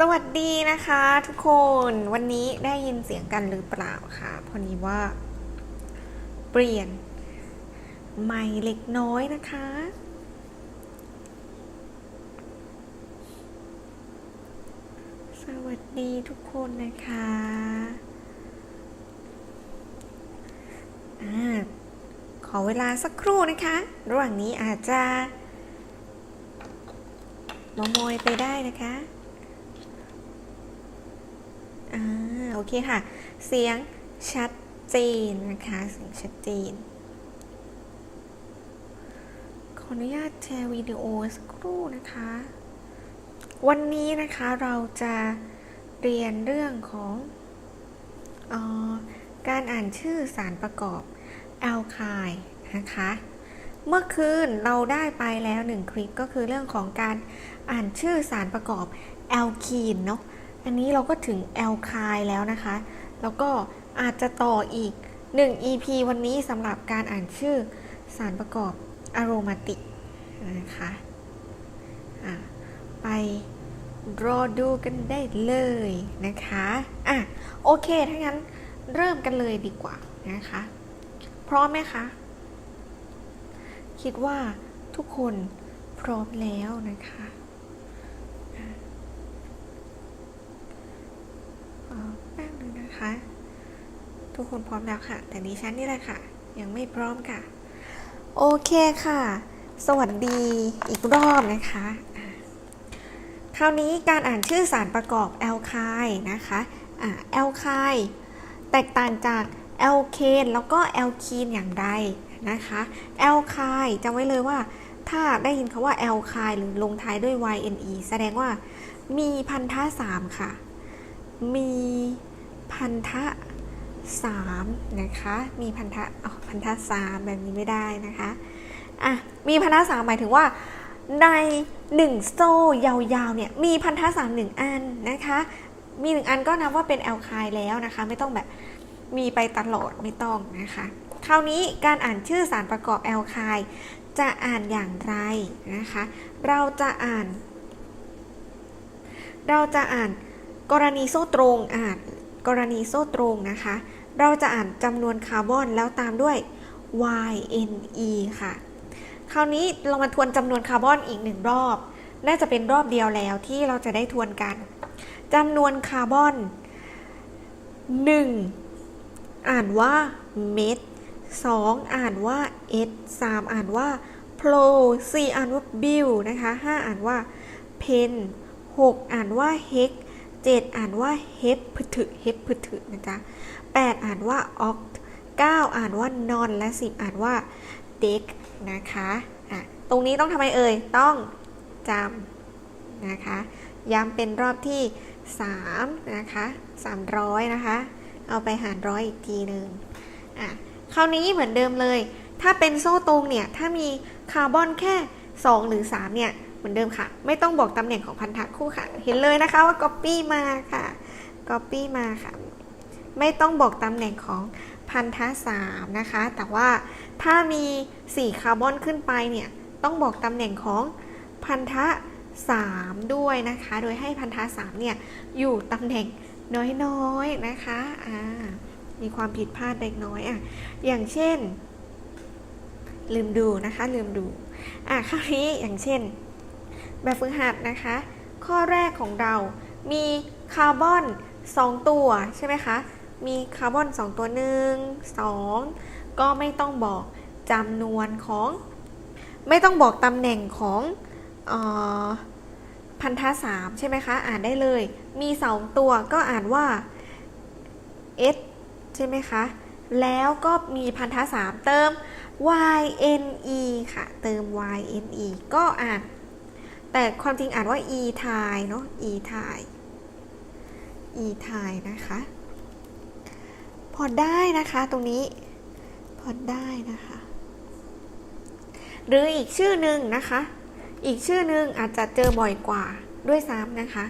สวัสดีนะคะทุกคนวันนี้ได้ยินเสียงกันหรือเปล่าคะพอดีว่า เปลี่ยน ไมค์เล็กน้อยนะคะ สวัสดีทุกคนนะคะอาขอเวลาสักครู่นะคะ ระหว่างนี้อาจจะมามอยไปได้นะคะ อ่าโอเคค่ะ เสียงชัดเจนนะคะเสียงชัดเจน ขออนุญาตแชร์วิดีโอสักครู่นะคะ วันนี้นะคะเราจะเรียนเรื่องของออการอ่านชื่อสารประกอบแอลคายนะคะ เมื่อคืนเราได้ไปแล้วหนึ่งคลิปก็คือเรื่องของการอ่านชื่อสารประกอบแอลคีนเนาะ อันนี้เราก็ถึงแอลคายแล้วนะคะ แล้วก็อาจจะต่ออีก 1 EP วันนี้สำหรับการอ่านชื่อสารประกอบอะโรมาติกนะคะะไปรอดูกันได้เลยนะคะอะโอเค ถ้างั้นเริ่มกันเลยดีกว่านะคะ พร้อมไหมคะ คิดว่าทุกคนพร้อมแล้วนะคะ เอ่อแป๊บ นะคะ ทุกคนพร้อมแล้วค่ะ แต่ดิฉันนี่แหละค่ะ ยังไม่พร้อมค่ะ โอเคค่ะ สวัสดีอีกรอบนะคะ คราวนี้การอ่านชื่อสารประกอบแอลไคนะคะอะแอลไคแตกต่างจากแอลเคนแล้วก็แอลคีนอย่างไรนะคะแอลไคจำไว้เลยว่าถ้าได้ยินคำว่าแอลไคหรือลงท้ายด้วย yne แสดงว่ามีพันธะสามค่ะ มี พันธะสามนะคะ มีพันธะอ๋อพันธะสามแบบนี้ไม่ได้นะคะอะมีพันธะสามหมายถึงว่าในหนึ่งโซ่ยาวๆเนี่ยมีพันธะสามหนึ่งอันนะคะ มีหนึ่งอันก็นับว่าเป็นแอลคายแล้วนะคะ ไม่ต้องแบบมีไปตลอดไม่ต้องนะคะ คราวนี้การอ่านชื่อสารประกอบแอลคายจะอ่านอย่างไรนะคะ เราจะอ่าน เราจะอ่านกรณีโซ่ตรงอ่าน กรณีโซ่ตรงนะคะ เราจะอ่านจำนวนคาร์บอนแล้วตามด้วย yne ค่ะ คราวนี้เรามาทวนจำนวนคาร์บอนอีกหนึ่งรอบ น่าจะเป็นรอบเดียวแล้วที่เราจะได้ทวนกันจำนวนคาร์บอน 1 อ่านว่าเม็ด 2 อ่านว่าเอส 3 อ่านว่าโพล 4 อ่านว่าบิลนะคะ 5 อ่านว่าเพน 6 อ่านว่าเฮก 7 อ่านว่าเฮปพถึเฮปพถึนะจ๊ะ8 อ่านว่าออก9 อ่านว่านอนและ 10 อ่านว่าเด็กนะคะอะตรงนี้ต้องทำไมเอ่ย ต้องจำนะคะ ย้ำเป็นรอบที่ 3 นะคะ 300 นะคะ เอาไปหารร้อยอีกทีหนึ่งอะคราวนี้เหมือนเดิมเลย ถ้าเป็นโซ่ตรงเนี่ย ถ้ามีคาร์บอนแค่ 2 หรือ 3 เนี่ย เหมือนเดิมค่ะ ไม่ต้องบอกตำแหน่งของพันธะคู่ค่ะ เห็นเลยนะคะว่า Copy มาค่ะ Copy มาค่ะ ไม่ต้องบอกตำแหน่งของพันธะ3นะคะ แต่ว่าถ้ามี 4 คาร์บอนขึ้นไปเนี่ย ต้องบอกตำแหน่งของพันธะ3ด้วยนะคะ โดยให้พันธะ3เนี่ย อยู่ตำแหน่งน้อยๆนะคะอ่ามีความผิดพลาดเล็กน้อยอะ อย่างเช่น ลืมดูนะคะ ลืมดู อะคราวนี้อย่างเช่น แบบฝึกหัดนะคะ ข้อแรกของเรา มีคาร์บอน 2 ตัวใช่ไหมคะ มีคาร์บอน 2 ตัวหนึ่งสองก็ไม่ต้องบอกจำนวนของ ไม่ต้องบอกตำแหน่งของออพันธะสามใช่ไหมคะ อ่านได้เลย มี 2 ตัวก็อ่านว่า S ใช่ไหมคะ แล้วก็มีพันธะสามเติม yne ค่ะ เติม yne ก็อ่าน แต่ความจริงอ่านว่า e ทายเนาะ e ทาย e ทายนะคะ พอได้นะคะตรงนี้ พอได้นะคะ หรืออีกชื่อหนึ่งนะคะ อีกชื่อหนึ่งอาจจะเจอบ่อยกว่าด้วยซ้ำนะคะ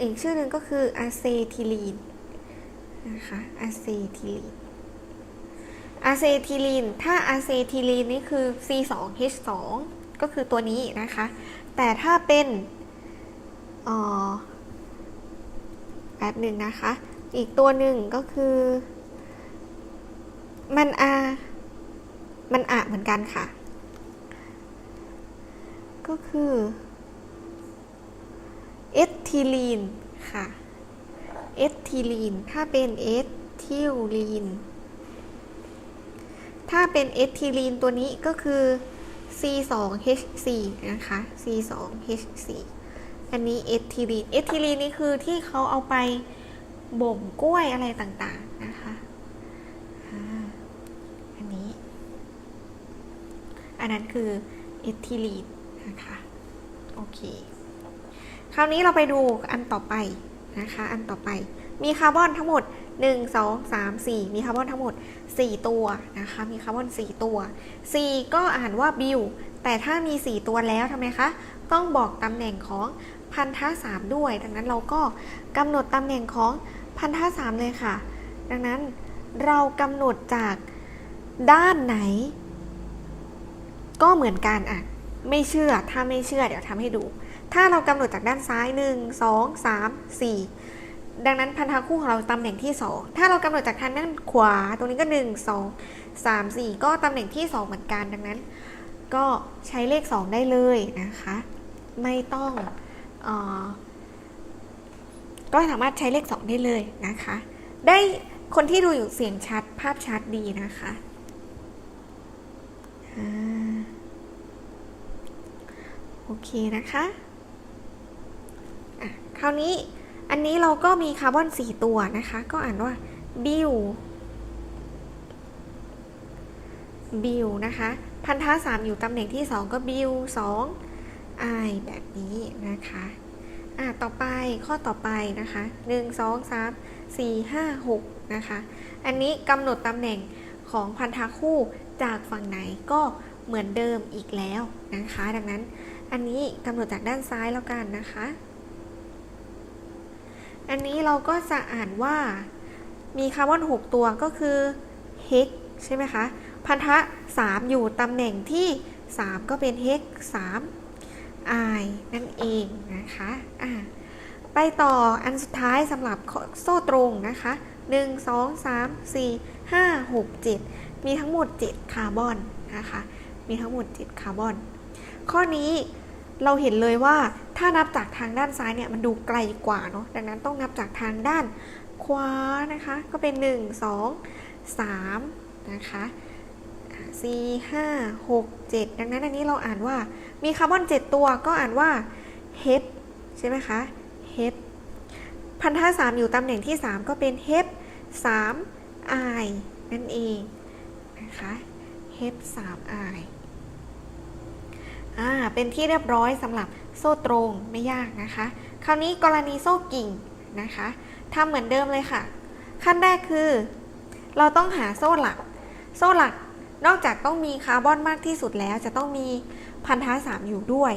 อีกชื่อหนึ่งก็คืออะเซทิลีนนะคะอะเซทิลีนอะเซทิลีน ถ้าอะเซทิลีนนี่คือ C2H2 ก็คือตัวนี้นะคะ แต่ถ้าเป็นออแป๊บหนึ่งนะคะ อีกตัวหนึ่งก็คือ มันอา มันอะเหมือนกันค่ะ ก็คือเอทิลีนค่ะเอทิลีน ถ้าเป็นเอทิลีน ถ้าเป็นเอทิลีนตัวนี้ก็คือ C2H4 นะคะ C2H4 อันนี้เอทิลีน เอทิลีนนี่คือที่เขาเอาไปบ่มกล้วยอะไรต่างๆนะคะ อันนี้ อันนั้นคือเอทิลีนนะคะ โอเค คราวนี้เราไปดูอันต่อไปนะคะ อันต่อไป มีคาร์บอนทั้งหมด 1 2 3 4 มีคาร์บอนทั้งหมด 4 ตัวนะคะ มีคาร์บอน 4 ตัว4ก็อ่านว่าบิวแต่ถ้ามี 4 ตัวแล้วทำไมคะ ต้องบอกตำแหน่งของพันธะ3ด้วย ดังนั้นเราก็กำหนดตำแหน่งของพันธะ3เลยค่ะ ดังนั้นเรากำหนดจากด้านไหน ก็เหมือนกันอะ ไม่เชื่อ ถ้าไม่เชื่อเดี๋ยวทำให้ดู ถ้าเรากำหนดจากด้านซ้าย 1 2 3 4 ดังนั้นพันธะคู่ของเราตำแหน่งที่ 2 ถ้าเรากำหนดจากทางด้านขวา ตรงนี้ก็ 1 2 3 4 ก็ตำแหน่งที่ 2 เหมือนกัน ดังนั้น ก็ใช้เลข 2 ได้เลยนะคะ ไม่ต้องออก็สามารถใช้เลข 2 ได้เลยนะคะ ได้คนที่ดูอยู่เสียงชัดภาพชัดดีนะคะโอเคนะคะะคราวนี้ อันนี้เราก็มีคาร์บอน 4 ตัวนะคะ ก็อ่านว่าบิวบิวนะคะ พันธะ3อยู่ตำแหน่งที่ 2 ก็บิว2ไอแบบนี้นะคะอะต่อไปข้อต่อไปนะคะ 1 2 3 4 5 6 นะคะ อันนี้กำหนดตำแหน่งของพันธะคู่จากฝั่งไหนก็เหมือนเดิมอีกแล้วนะคะ ดังนั้นอันนี้กำหนดจากด้านซ้ายแล้วกันนะคะ อันนี้เราก็จะอ่านว่ามีคาร์บอน 6 ตัวก็คือ hex ใช่ไหมคะ พันธะ 3 อยู่ตำแหน่งที่ 3 ก็เป็น hex 3 i นั่นเองนะคะอะไปต่ออันสุดท้ายสำหรับโซ่ตรงนะคะ 1 2 3 4 5 6 7 มีทั้งหมด 7 คาร์บอนนะคะ มีทั้งหมด 7 คาร์บอน ข้อนี้เราเห็นเลยว่า ถ้านับจากทางด้านซ้ายเนี่ยมันดูไกลกว่าเนาะดังนั้นต้องนับจากทางด้านขวานะคะ ก็เป็น 1 2 3 นะคะ4 5 6 7 ดังนั้นอันนี้เราอ่านว่ามีคาร์บอน 7 ตัวก็อ่านว่า hep ใช่ไหมคะ hep พันธะ3อยู่ตำแหน่งที่ 3 ก็เป็น hep 3 i นั่นเองนะคะ hep 3 i อ่าเป็นที่เรียบร้อยสำหรับ โซ่ตรงไม่ยากนะคะ คราวนี้กรณีโซ่กิ่งนะคะทำเหมือนเดิมเลยค่ะ ขั้นแรกคือ เราต้องหาโซ่หลัก โซ่หลักนอกจากต้องมีคาร์บอนมากที่สุดแล้ว จะต้องมีพันธะสามอยู่ด้วย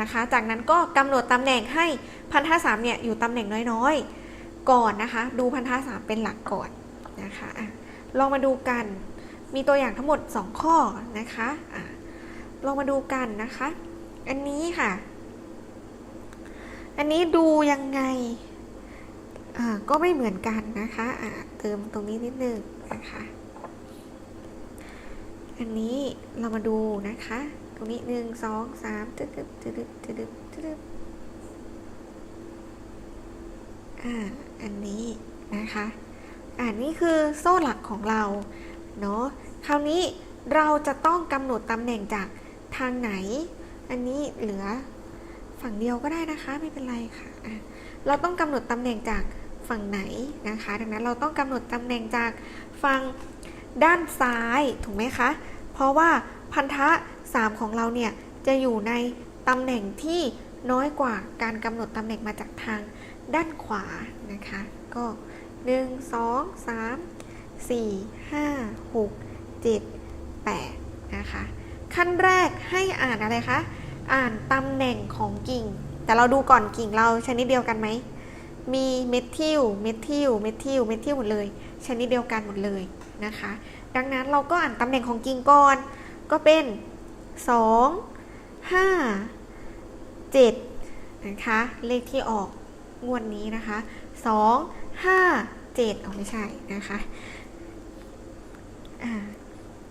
นะคะ จากนั้นก็กำหนดตำแหน่งให้พันธะสามเนี่ยอยู่ตำแหน่งน้อยๆ ก่อนนะคะ ดูพันธะสามเป็นหลักก่อนนะคะอะลองมาดูกัน มีตัวอย่างทั้งหมด 2 ข้อนะคะอะลองมาดูกันนะคะ อันนี้ค่ะ อันนี้ดูยังไงอ่าก็ไม่เหมือนกันนะคะอ่าเติมตรงนี้นิดนึงนะคะ อันนี้เรามาดูนะคะ ตรงนี้หนึ่งสองสามตึ๊ดตึ๊ดตึ๊ดตึ๊ดตึ๊ดตึ๊ดอ่า อันนี้นะคะอ่านี่คือโซ่หลักของเรา เนาะ คราวนี้เราจะต้องกำหนดตำแหน่งจากทางไหน อันนี้เหลือ ฝั่งเดียวก็ได้นะคะไม่เป็นไรค่ะอะเราต้องกำหนดตำแหน่งจากฝั่งไหนนะคะ ดังนั้นเราต้องกำหนดตำแหน่งจากฝั่งด้านซ้ายถูกไหมคะ เพราะว่าพันธะ 3 ของเราเนี่ยจะอยู่ในตำแหน่งที่น้อยกว่าการกำหนดตำแหน่งมาจากทางด้านขวานะคะ ก็ 1 2 3 4 5 6 7 8 นะคะ ขั้นแรกให้อ่านอะไรคะ อ่านตำแหน่งของกิ่ง แต่เราดูก่อนกิ่งเราชนิดเดียวกันไหม มีเมทิล เมทิล เมทิล เมทิลหมดเลย ชนิดเดียวกันหมดเลยนะคะ ดังนั้นเราก็อ่านตำแหน่งของกิ่งก่อน ก็เป็น 2 5 7 นะคะ เลขที่ออกงวดนี้นะคะสองห้าเจ็ดเอาไม่ใช่นะคะ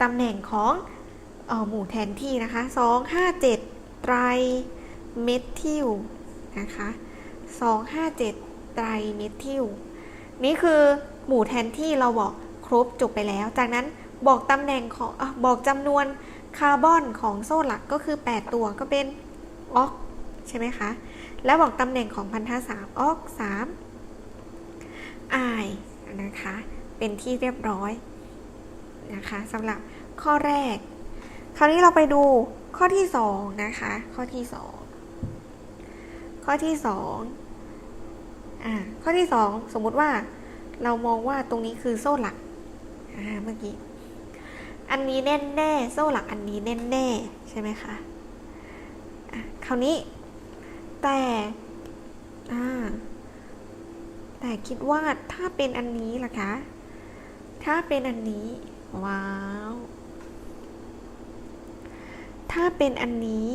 ตำแหน่งของออหมู่แทนที่นะคะสองห้าเจ็ด ไตรเมทิลนะคะสองห้าเจ็ดไตรเมทิลนี่คือหมู่แทนที่เราบอกครบจบไปแล้ว จากนั้นบอกตำแหน่งของอบอกจำนวนคาร์บอนของโซ่หลักก็คือ 8 ตัวก็เป็นออกใช่ไหมคะ แล้วบอกตำแหน่งของพันธะสามออกสามไอนะคะ เป็นที่เรียบร้อยนะคะสำหรับข้อแรก คราวนี้เราไปดู ข้อที่สองนะคะ ข้อที่สองข้อที่สองอ่าข้อที่สองสมมุติว่าเรามองว่าตรงนี้คือโซ่หลักอ่าเมื่อกี้อันนี้แน่นแน่โซ่หลักอันนี้แน่นแน่ใช่ไหมคะอะคราวนี้ แต่อ่าแต่คิดว่าถ้าเป็นอันนี้ล่ะคะ ถ้าเป็นอันนี้ ว้าว ถ้าเป็นอันนี้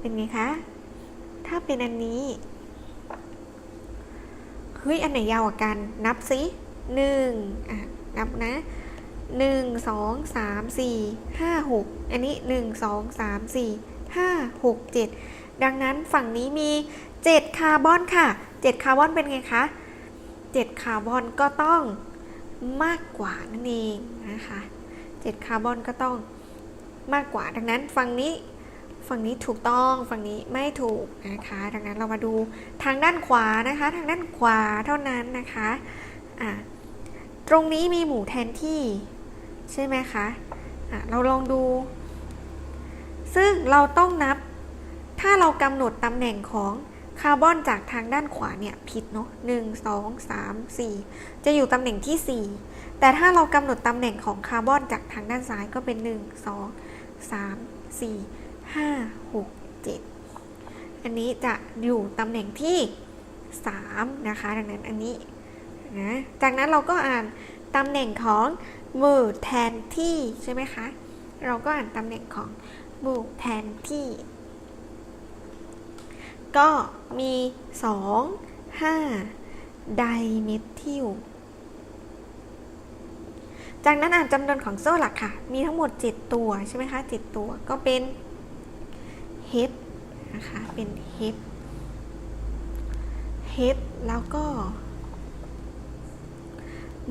เป็นไงคะ ถ้าเป็นอันนี้ เฮ้ย อันไหนยาวกว่ากัน นับสิหนึ่งอะ นับนะหนึ่งสองสามสี่ห้าหกอันนี้หนึ่งสองสามสี่ห้าหกเจ็ดดังนั้นฝั่งนี้มีเจ็ดคาร์บอนค่ะเจ็ดคาร์บอนเป็นไงคะเจ็ดคาร์บอนก็ต้องมากกว่านั่นเองนะคะเจ็ดคาร์บอนก็ต้อง มากกว่า ดังนั้นฝั่งนี้ฝั่งนี้ถูกต้องฝั่งนี้ไม่ถูกนะคะ ดังนั้นเรามาดูทางด้านขวานะคะ ทางด้านขวาเท่านั้นนะคะอะตรงนี้มีหมู่แทนที่ใช่ไหมคะอะเราลองดู ซึ่งเราต้องนับ ถ้าเรากำหนดตำแหน่งของคาร์บอนจากทางด้านขวาเนี่ยผิดเนาะหนึ่งสองสามสี่จะอยู่ตำแหน่งที่สี่แต่ถ้าเรากำหนดตำแหน่งของคาร์บอนจากทางด้านซ้ายก็เป็นหนึ่งสอง สามสี่ห้าหกเจ็ดอันนี้จะอยู่ตำแหน่งที่สามนะคะ ดังนั้นอันนี้นะจากนั้นเราก็อ่านตำแหน่งของหมู่แทนที่ใช่ไหมคะ เราก็อ่านตำแหน่งของหมู่แทนที่ ก็มี 2 5 ไดเมทิล จากนั้นอ่านจำนวนของโซ่หลักค่ะ มีทั้งหมด 7 ตัวใช่ไหมคะ7ตัวก็เป็นเฮปนะคะ เป็นเฮปเฮปแล้วก็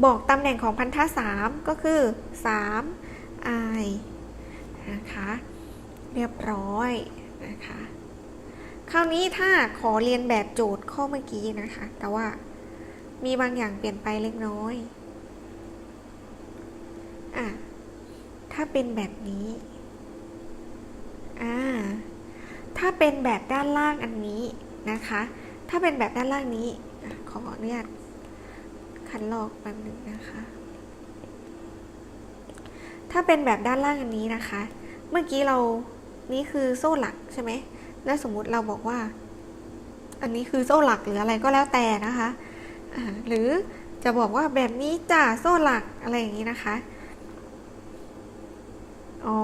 บอกตำแหน่งของพันธะ3ก็คือ3 i นะคะ เรียบร้อยนะคะ คราวนี้ถ้าขอเรียนแบบโจทย์ข้อเมื่อกี้นะคะ แต่ว่ามีบางอย่างเปลี่ยนไปเล็กน้อย อะ ถ้าเป็นแบบนี้ อ่า ถ้าเป็นแบบด้านล่างอันนี้นะคะ ถ้าเป็นแบบด้านล่างนี้ ขออนุญาตคันลอกแป๊บหนึ่งนะคะ ถ้าเป็นแบบด้านล่างอันนี้นะคะ เมื่อกี้เรา นี่คือโซ่หลักใช่ไหม แล้วสมมุติเราบอกว่า อันนี้คือโซ่หลักหรืออะไรก็แล้วแต่นะคะ หรือจะบอกว่าแบบนี้จ่าโซ่หลักอะไรอย่างนี้นะคะ อ๋อ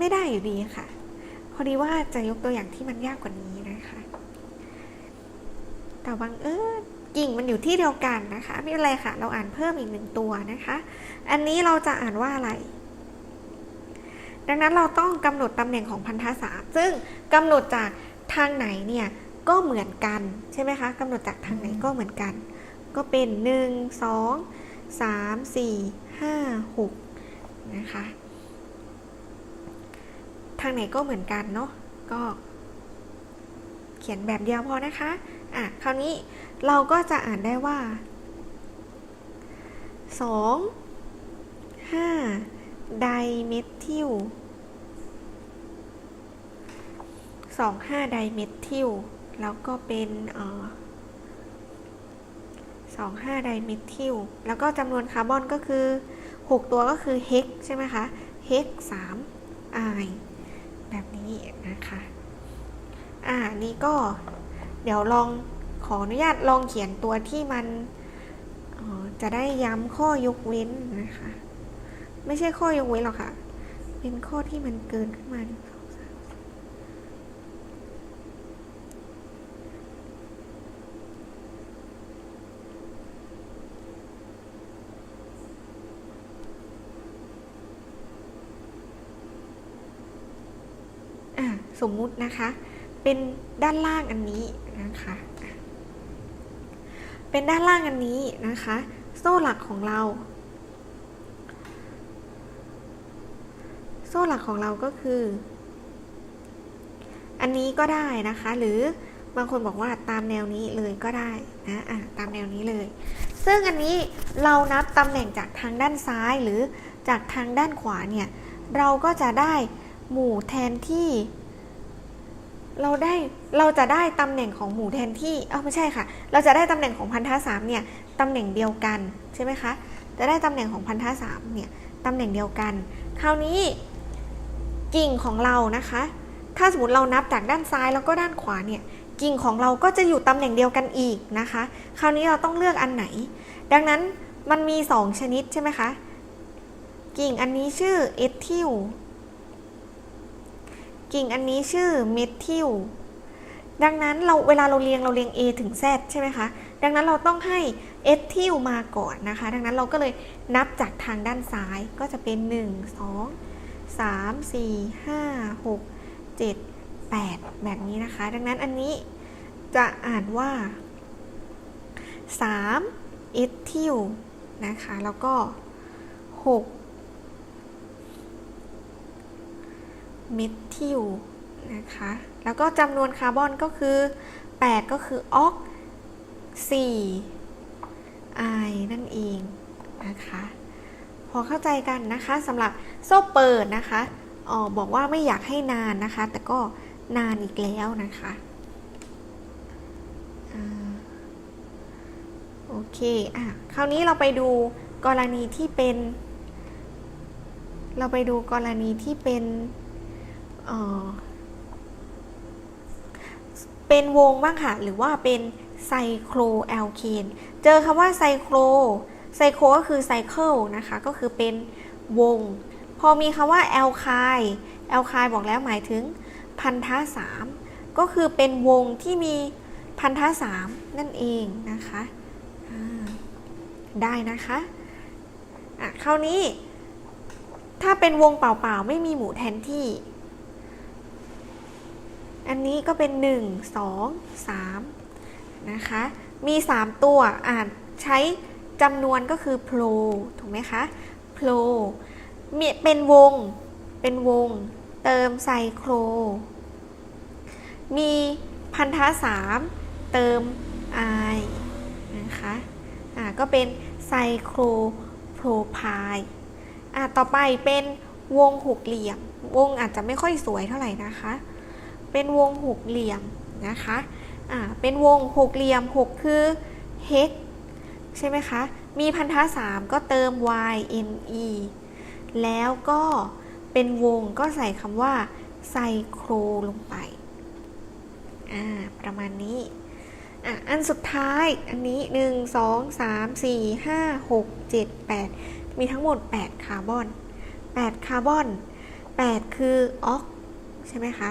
ไม่ได้อยู่ดีค่ะ พอดีว่าจะยกตัวอย่างที่มันยากกว่านี้นะคะ แต่บางเออกิ่งมันอยู่ที่เดียวกันนะคะ ไม่เป็นไรค่ะ เราอ่านเพิ่มอีกหนึ่งตัวนะคะ อันนี้เราจะอ่านว่าอะไร ดังนั้นเราต้องกำหนดตำแหน่งของพันธะสามซึ่งกำหนดจากทางไหนเนี่ยก็เหมือนกันใช่ไหมคะกำหนดจากทางไหนก็เหมือนกัน ก็เป็น 1 2 3 4 5 6นะคะ ทางไหนก็เหมือนกันเนาะก็ เขียนแบบเดียวพอนะคะอะคราวนี้เราก็จะอ่านได้ว่า 2 5 ไดเมทิลสองห้าไดเมทิลแล้วก็เป็นสองห้าไดเมทิลแล้วก็จำนวนคาร์บอนก็คือ 6 ตัวก็คือเฮกใช่ไหมคะ เฮกสามไอ แบบนี้นะคะ อ่า นี่ก็เดี๋ยวลองขออนุญาตลองเขียนตัวที่มันจะได้ย้ำข้อยกเว้นนะคะ ไม่ใช่ข้อยกเว้นหรอกค่ะ เป็นข้อที่มันเกินขึ้นมาหนึ่งสองสามสี่ สมมุตินะคะ เป็นด้านล่างอันนี้นะคะอะเป็นด้านล่างอันนี้นะคะ โซ่หลักของเรา โซ่หลักของเราก็คือ อันนี้ก็ได้นะคะ หรือบางคนบอกว่าตามแนวนี้เลยก็ได้นะอะตามแนวนี้เลย ซึ่งอันนี้เรานับตำแหน่งจากทางด้านซ้ายหรือจากทางด้านขวาเนี่ย เราก็จะได้หมู่แทนที่ เราได้เราจะได้ตำแหน่งของหมู่แทนที่เอ้าไม่ใช่ค่ะ เราจะได้ตำแหน่งของพันธะสามเนี่ยตำแหน่งเดียวกันใช่ไหมคะจะได้ตำแหน่งของพันธะสามเนี่ยตำแหน่งเดียวกัน คราวนี้กิ่งของเรานะคะ ถ้าสมมติเรานับจากด้านซ้ายแล้วก็ด้านขวาเนี่ยกิ่งของเราก็จะอยู่ตำแหน่งเดียวกันอีกนะคะ คราวนี้เราต้องเลือกอันไหน ดังนั้นมันมี 2 ชนิดใช่ไหมคะ กิ่งอันนี้ชื่อเอทิล กิ่งอันนี้ชื่อเมทิลดังนั้นเราเวลาเราเรียงเราเรียง A ถึง Z ใช่ไหมคะ ดังนั้นเราต้องให้เอทิลมาก่อนนะคะ ดังนั้นเราก็เลยนับจากทางด้านซ้ายก็จะเป็น 1 2 3 4 5 6 7 8 แบบนี้นะคะ ดังนั้นอันนี้จะอ่านว่า3เอทิลนะคะ แล้วก็ 6 เม็ดทิลนะคะ แล้วก็จำนวนคาร์บอนก็คือ 8 ก็คือออก4ไอนั่นเองนะคะ พอเข้าใจกันนะคะสำหรับโซ่เปิดนะคะออบอกว่าไม่อยากให้นานนะคะ แต่ก็นานอีกแล้วนะคะอโอเคอะคราวนี้เราไปดูกรณีที่เป็น เราไปดูกรณีที่เป็น เป็นวงบ้างค่ะ หรือว่าเป็นไซโครแอลเคนเจอคำว่าไซโครไซโครก็คือไซเคิลนะคะ ก็คือเป็นวง พอมีคำว่าแอลคายแอลคายบอกแล้วหมายถึงพันธะสามก็คือเป็นวงที่มีพันธะสามนั่นเองนะคะได้นะคะอะคราวนี้ถ้าเป็นวงเปล่าๆ ไม่มีหมู่แทนที่ อันนี้ก็เป็น 1 2 3 นะคะ มี 3 ตัวอ่านใช้จำนวนก็คือโพลถูกไหมคะโพลมีเป็นวง เป็นวง เติมไซโคร มีพันธะสามเติมไอนะคะอ่าก็เป็นไซโครโพรไพล์อ่าต่อไปเป็นวงหกเหลี่ยม วงอาจจะไม่ค่อยสวยเท่าไหร่นะคะ เป็นวงหกเหลี่ยมนะคะอ่าเป็นวงหกเหลี่ยม 6 คือ hex ใช่ไหมคะ มีพันธะสามก็เติม y n e แล้วก็เป็นวงก็ใส่คำว่าไซโครลงไปอ่าประมาณนี้อะอันสุดท้ายอันนี้ 1 2 3 4 5 6 7 8 มีทั้งหมด 8 คาร์บอน 8 คาร์บอน 8 คือออกใช่ไหมคะ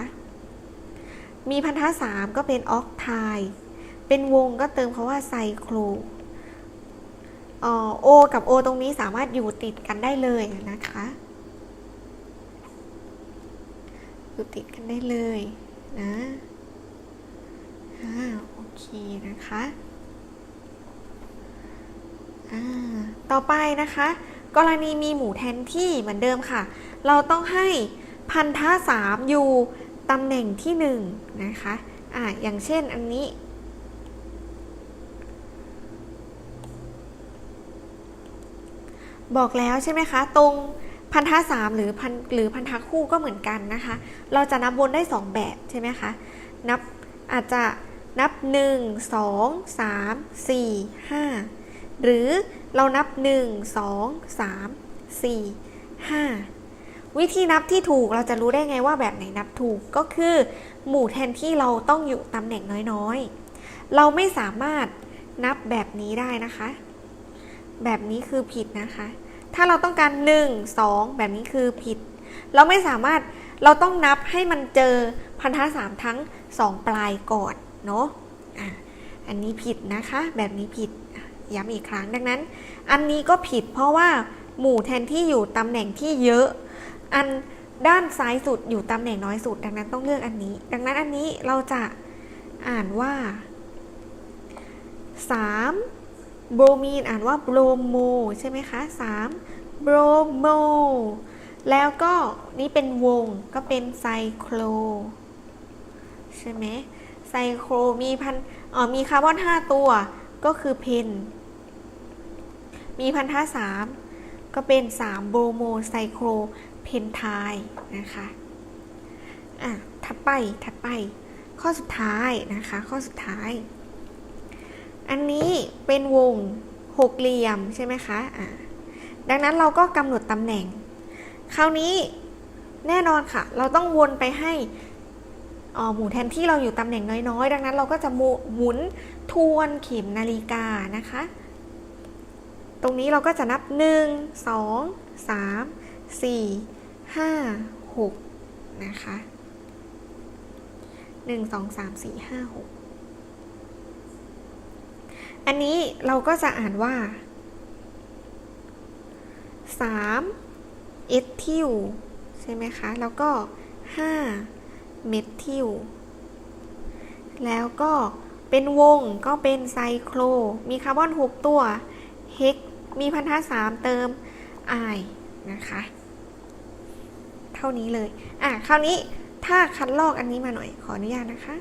มีพันธะสามก็เป็นออกไทเป็นวงก็เติมคาว่าไซโครโอกับ O ตรงนี้สามารถอยู่ติดกันได้เลยนะคะ อยู่ติดกันได้เลยนะอ่าโอเคนะคะอ่าต่อไปนะคะ กรณีมีหมู่แทนที่เหมือนเดิมค่ะ เราต้องให้พันธะสามอยู่ ตำแหน่งที่หนึ่งนะคะอ่าอย่างเช่นอันนี้ บอกแล้วใช่ไหมคะ ตรงพันธะสามหรือพันหรือพันธะคู่ก็เหมือนกันนะคะ เราจะนับวนได้ 2 แบบใช่ไหมคะ นับอาจจะนับ 1 2 3 4 5 หรือเรานับ 1 2 3 4 5 วิธีนับที่ถูกเราจะรู้ได้ไงว่าแบบไหนนับถูกก็คือ หมู่แทนที่เราต้องอยู่ตำแหน่งน้อยๆ เราไม่สามารถนับแบบนี้ได้นะคะ แบบนี้คือผิดนะคะ ถ้าเราต้องการ 1 2 แบบนี้คือผิด เราไม่สามารถเราต้องนับให้มันเจอพันธะสามทั้ง 2 ปลายก่อนเนาะอันนี้ผิดนะคะ แบบนี้ผิดย้ำอีกครั้งดังนั้น อันนี้ก็ผิดเพราะว่าหมู่แทนที่อยู่ตำแหน่งที่เยอะ อันด้านซ้ายสุดอยู่ตำแหน่งน้อยสุด ดังนั้นต้องเลือกอันนี้ ดังนั้นอันนี้เราจะอ่านว่า 3 โบรมีนอ่านว่าโบรโมใช่ไหมคะ 3 โบรโม แล้วก็นี่เป็นวงก็เป็นไซโครใช่ไหมไซโครมีพันอ๋อมีคาร์บอน 5 ตัวก็คือเพนมีพันธะ3ก็เป็น 3 โบรโมไซโคร เพนทน์นะคะอะถัดไปถัดไป ข้อสุดท้ายนะคะ ข้อสุดท้าย อันนี้เป็นวงหกเหลี่ยมใช่ไหมคะอะดังนั้นเราก็กำหนดตำแหน่ง คราวนี้แน่นอนค่ะ เราต้องวนไปให้อ๋อหมุนแทนที่เราอยู่ตำแหน่งน้อยๆ ดังนั้นเราก็จะหมุหมุนทวนเข็มนาฬิกานะคะ ตรงนี้เราก็จะนับ 1 2 3 4 5 6นะคะ1 2 3 4 5 6อันนี้เราก็จะอ่านว่า3เอทิลใช่ไหมคะ แล้วก็5เมทิลแล้วก็เป็นวงก็เป็นไซโคร มีคาร์บอน 6 ตัว เฮก มีพันธะ3เติมไอนะคะ เท่านี้เลย อะ คราวนี้ถ้าคัดลอกอันนี้มาหน่อย ขออนุญาตนะคะ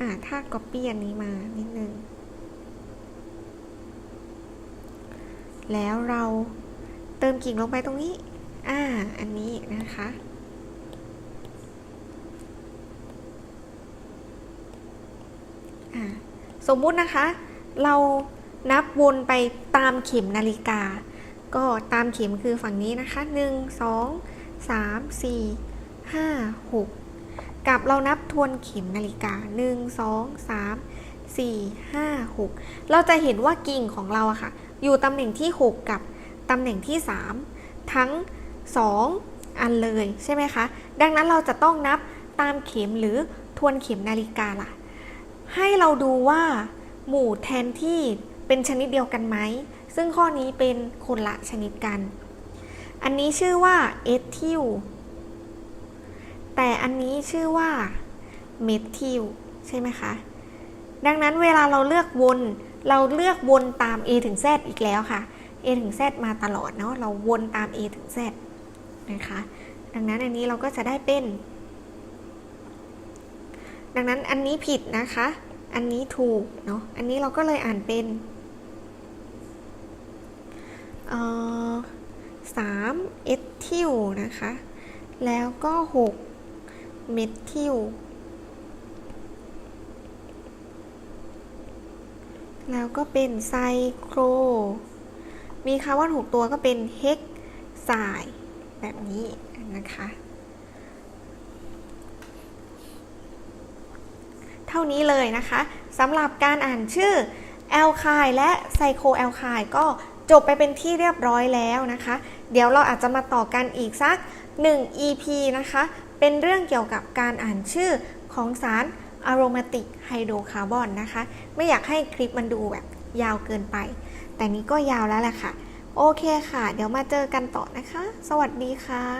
อะถ้า copy อันนี้มานิดนึง แล้วเราเติมกิ่งลงไปตรงนี้ อ่า อันนี้นะคะอ่าสมมุตินะคะ เรานับวนไปตามเข็มนาฬิกา ก็ตามเข็มคือฝั่งนี้นะคะ 1 2 3 4 5 6 กับเรานับทวนเข็มนาฬิกา 1 2 3 4 5 6 เราจะเห็นว่ากิ่งของเราอะค่ะ อยู่ตำแหน่งที่ 6 กับตำแหน่งที่ 3 ทั้ง 2 อันเลยใช่ไหมคะ ดังนั้นเราจะต้องนับตามเข็มหรือทวนเข็มนาฬิกาล่ะ ให้เราดูว่าหมู่แทนที่เป็นชนิดเดียวกันไหม ซึ่งข้อนี้เป็นคนละชนิดกัน อันนี้ชื่อว่าเอทิลแต่อันนี้ชื่อว่าเมทิลใช่ไหมคะ ดังนั้นเวลาเราเลือกวน เราเลือกวนตาม A ถึง Z อีกแล้วค่ะ A ถึง Z มาตลอดเนาะ เราวนตาม A ถึง Z นะคะ ดังนั้นอันนี้เราก็จะได้เป็น ดังนั้นอันนี้ผิดนะคะ อันนี้ถูกเนาะ อันนี้เราก็เลยอ่านเป็น สามเอทิลนะคะ แล้วก็หกเมทิลแล้วก็เป็นไซโคร มีคาร์บอน6ตัวก็เป็นเฮกไซแบบนี้นะคะ เท่านี้เลยนะคะสำหรับการอ่านชื่อแอลคายและไซโคแอลคายก็ จบไปเป็นที่เรียบร้อยแล้วนะคะ เดี๋ยวเราอาจจะมาต่อกันอีกสัก 1 EP นะคะ เป็นเรื่องเกี่ยวกับการอ่านชื่อของสารอะโรมาติกไฮโดรคาร์บอนนะคะ ไม่อยากให้คลิปมันดูแบบยาวเกินไป แต่นี้ก็ยาวแล้วแหละค่ะ โอเคค่ะ เดี๋ยวมาเจอกันต่อนะคะ สวัสดีค่ะ